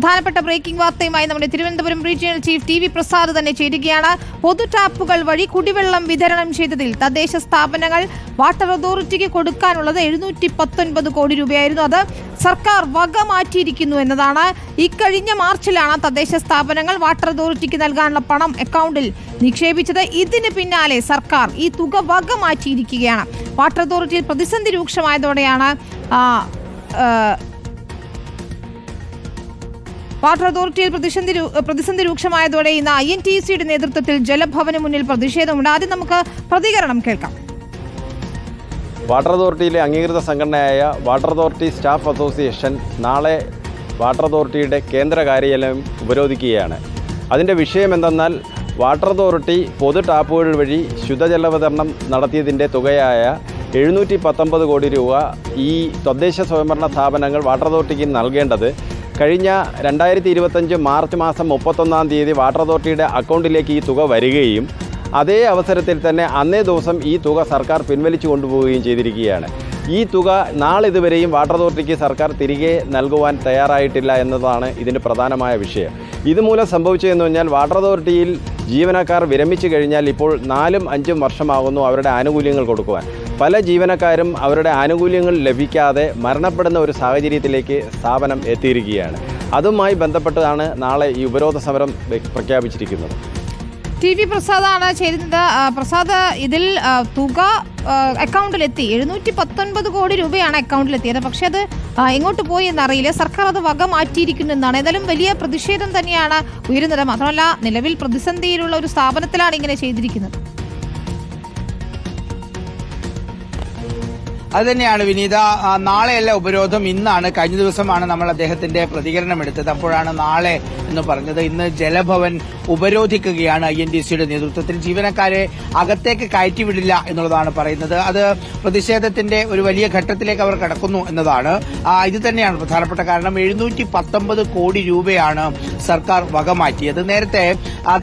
പ്രധാനപ്പെട്ട ബ്രേക്കിംഗ് വാർത്തയുമായി നമ്മുടെ Thiruvananthapuram regional chief T V Prasad തന്നെ ചേരുകയാണ്. പൊതു ടാപ്പുകൾ വഴി കുടിവെള്ളം വിതരണം ചെയ്തതിൽ തദ്ദേശ സ്ഥാപനങ്ങൾ വാട്ടർ അതോറിറ്റിക്ക് കൊടുക്കാനുള്ളത് എഴുന്നൂറ്റി പത്തൊൻപത് കോടി രൂപയായിരുന്നു. അത് സർക്കാർ വക മാറ്റിയിരിക്കുന്നു എന്നതാണ്. ഇക്കഴിഞ്ഞ മാർച്ചിലാണ് തദ്ദേശ സ്ഥാപനങ്ങൾ വാട്ടർ അതോറിറ്റിക്ക് നൽകാനുള്ള പണം അക്കൗണ്ടിൽ നിക്ഷേപിച്ചത്. ഇതിന് പിന്നാലെ സർക്കാർ ഈ തുക വക മാറ്റിയിരിക്കുകയാണ്. വാട്ടർ അതോറിറ്റിയിൽ പ്രതിസന്ധി രൂക്ഷമായതോടെയാണ് വാട്ടർ അതോറിറ്റിയിൽ പ്രതിസന്ധി പ്രതിസന്ധി രൂക്ഷമായതോടെ ഇന്ന് ഐ എൻ ടി സിയുടെ നേതൃത്വത്തിൽ ജലഭവന് മുന്നിൽ പ്രതിഷേധമുണ്ട്. ആദ്യം നമുക്ക് പ്രതികരണം കേൾക്കാം. വാട്ടർ അതോറിറ്റിയിലെ അംഗീകൃത സംഘടനയായ വാട്ടർ അതോറിറ്റി സ്റ്റാഫ് അസോസിയേഷൻ നാളെ വാട്ടർ അതോറിറ്റിയുടെ കേന്ദ്ര കാര്യാലയം ഉപരോധിക്കുകയാണ്. അതിന്റെ വിഷയം എന്തെന്നാൽ വാട്ടർ അതോറിറ്റി പൊതു ടാപ്പുകൾ വഴി ശുദ്ധജല വിതരണം നടത്തിയതിന്റെ തുകയായ എഴുന്നൂറ്റി പത്തൊമ്പത് കോടി രൂപ ഈ തദ്ദേശ സ്വയംഭരണ സ്ഥാപനങ്ങൾ വാട്ടർ അതോറിറ്റിക്ക് നൽകേണ്ടത് കഴിഞ്ഞ രണ്ടായിരത്തി ഇരുപത്തഞ്ച് മാർച്ച് മാസം മുപ്പത്തൊന്നാം തീയതി വാട്ടർ അതോറിറ്റിയുടെ അക്കൗണ്ടിലേക്ക് ഈ തുക വരികയും അതേ അവസരത്തിൽ തന്നെ അന്നേ ദിവസം ഈ തുക സർക്കാർ പിൻവലിച്ചു കൊണ്ടുപോവുകയും ചെയ്തിരിക്കുകയാണ്. ഈ തുക നാളിതുവരെയും വാട്ടർ അതോറിറ്റിക്ക് സർക്കാർ തിരികെ നൽകുവാൻ തയ്യാറായിട്ടില്ല എന്നതാണ് ഇതിന്റെ പ്രധാനമായ വിഷയം. ഇതുമൂലം സംഭവിച്ചതെന്ന് പറഞ്ഞാൽ വാട്ടർ അതോറിറ്റിയിൽ ജീവനക്കാർ വിരമിച്ചു കഴിഞ്ഞാൽ ഇപ്പോൾ നാലും അഞ്ചും വർഷമാകുന്നു അവരുടെ ആനുകൂല്യങ്ങൾ കൊടുക്കുവാൻ. പല ജീവനക്കാരും അവരുടെ ആനുകൂല്യങ്ങൾ ലഭിക്കാതെ മരണപ്പെടുന്ന ഒരു സാഹചര്യത്തിലേക്ക് സ്ഥാപനം എത്തിയിരിക്കുകയാണ്. അതുമായി ബന്ധപ്പെട്ടതാണ് നാളെ ഈ ഉപരോധ സമരം പ്രഖ്യാപിച്ചിരിക്കുന്നത്. ടി വി പ്രസാദാണ് ചേരുന്നത് പ്രസാദ് ഇതിൽ തുക അക്കൗണ്ടിലെത്തി. എഴുന്നൂറ്റി പത്തൊൻപത് കോടി രൂപയാണ് അക്കൗണ്ടിലെത്തിയത്. പക്ഷെ അത് എങ്ങോട്ട് പോയി എന്നറിയില്ല. സർക്കാർ അത് വക മാറ്റിയിരിക്കുന്നു എന്നാണ് ഏതായാലും വലിയ പ്രതിഷേധം തന്നെയാണ് ഉയരുന്നത്. മാത്രമല്ല നിലവിൽ പ്രതിസന്ധിയിലുള്ള ഒരു സ്ഥാപനത്തിലാണ് ഇങ്ങനെ ചെയ്തിരിക്കുന്നത്. അത് തന്നെയാണ് വിനീത നാളെയല്ല ഉപരോധം. ഇന്നാണ്. കഴിഞ്ഞ ദിവസമാണ് നമ്മൾ അദ്ദേഹത്തിന്റെ പ്രതികരണം എടുത്തത്. അപ്പോഴാണ് നാളെ എന്ന് പറഞ്ഞത്. ഇന്ന് ജലഭവൻ ഉപരോധിക്കുകയാണ് ഐ എൻ ഡി സിയുടെ നേതൃത്വത്തിൽ. ജീവനക്കാരെ അകത്തേക്ക് കയറ്റിവിടില്ല എന്നുള്ളതാണ് പറയുന്നത്. അത് പ്രതിഷേധത്തിന്റെ ഒരു വലിയ ഘട്ടത്തിലേക്ക് അവർ കടക്കുന്നു എന്നതാണ്. ഇത് തന്നെയാണ് പ്രധാനപ്പെട്ട കാരണം. എഴുന്നൂറ്റി കോടി രൂപയാണ് സർക്കാർ വകമാറ്റിയത് നേരത്തെ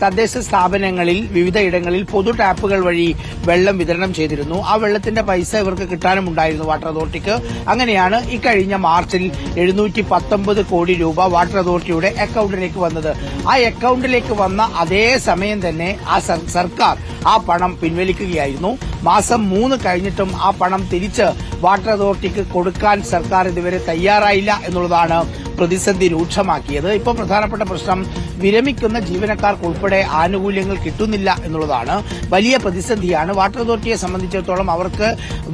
തദ്ദേശ സ്ഥാപനങ്ങളിൽ വിവിധ ഇടങ്ങളിൽ പൊതു ടാപ്പുകൾ വഴി വെള്ളം വിതരണം ചെയ്തിരുന്നു. ആ വെള്ളത്തിന്റെ പൈസ ഇവർക്ക് കിട്ടാനുമുണ്ടായിരുന്നു വാട്ടർ അതോറിറ്റിക്ക്. അങ്ങനെയാണ് ഇക്കഴിഞ്ഞ മാർച്ചിൽ എഴുന്നൂറ്റി പത്തൊമ്പത് കോടി രൂപ വാട്ടർ അതോറിറ്റിയുടെ അക്കൌണ്ടിലേക്ക് വന്നത്. ആ അക്കൌണ്ടിലേക്ക് വന്ന അതേ സമയം തന്നെ ആ സർക്കാർ ആ പണം പിൻവലിക്കുകയായിരുന്നു. മാസം മൂന്ന് കഴിഞ്ഞിട്ടും ആ പണം തിരിച്ച് വാട്ടർ അതോറിറ്റിക്ക് കൊടുക്കാൻ സർക്കാർ ഇതുവരെ തയ്യാറായില്ല എന്നുള്ളതാണ് പ്രതിസന്ധി രൂക്ഷമാക്കിയത്. ഇപ്പോൾ പ്രധാനപ്പെട്ട പ്രശ്നം വിരമിക്കുന്ന ജീവനക്കാർക്ക് ഉൾപ്പെടെ ആനുകൂല്യങ്ങൾ കിട്ടുന്നില്ല എന്നുള്ളതാണ്. വലിയ പ്രതിസന്ധിയാണ്. വാട്ടർ അതോറിറ്റിയെ സംബന്ധിച്ചിടത്തോളം അവർക്ക്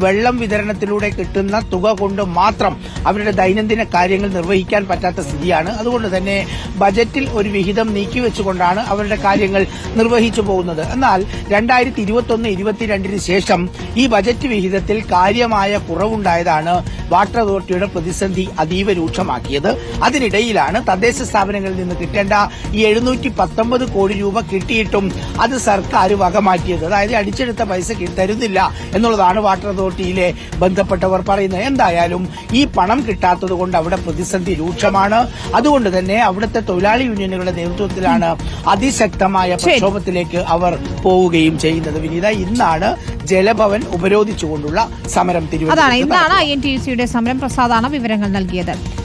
വെള്ളം വിതരണത്തിലൂടെ കിട്ടുന്ന തുക കൊണ്ട് മാത്രം അവരുടെ ദൈനംദിന കാര്യങ്ങൾ നിർവഹിക്കാൻ പറ്റാത്ത സ്ഥിതിയാണ്. അതുകൊണ്ട് തന്നെ ബജറ്റിൽ ഒരു വിഹിതം നീക്കിവെച്ചുകൊണ്ടാണ് അവരുടെ കാര്യങ്ങൾ നിർവഹിച്ചു പോകുന്നത്. എന്നാൽ രണ്ടായിരത്തി ഇരുപത്തൊന്ന് ഇരുപത്തിരണ്ടിന് ശേഷം ഈ ബജറ്റ് വിഹിതത്തിൽ കാര്യമായ കുറവുണ്ടായതാണ് വാട്ടർ അതോറിറ്റിയുടെ പ്രതിസന്ധി അതീവ രൂക്ഷമാക്കിയത്. അതിനിടയിലാണ് തദ്ദേശ സ്ഥാപനങ്ങളിൽ നിന്ന് കിട്ടേണ്ട ഈ എഴുന്നൂറ്റി പത്തൊമ്പത് കോടി രൂപ കിട്ടിയിട്ടും അത് സർക്കാർ വകമാറ്റിയത് അതായത് അടിച്ചെടുത്ത പൈസ തരുന്നില്ല എന്നുള്ളതാണ് വാട്ടർ അതോറിറ്റിയിലെ ബന്ധപ്പെട്ടവർ പറയുന്നത്. എന്തായാലും ഈ പണം കിട്ടാത്തത് കൊണ്ട് അവിടെ പ്രതിസന്ധി രൂക്ഷമാണ്. അതുകൊണ്ട് തന്നെ അവിടുത്തെ തൊഴിലാളി യൂണിയനുകളുടെ നേതൃത്വത്തിലാണ് അതിശക്തമായ പ്രക്ഷോഭത്തിലേക്ക് അവർ പോവുകയും ചെയ്യുന്നത്. വിനീത ഇന്നാണ് ജലഭവൻ ഉപരോധിച്ചുകൊണ്ടുള്ള സമരം അതാണ്. ഇന്നാണ് ഐ എൻ ടി സിയുടെ സമരം പ്രസാദാണ് വിവരങ്ങൾ നൽകിയത്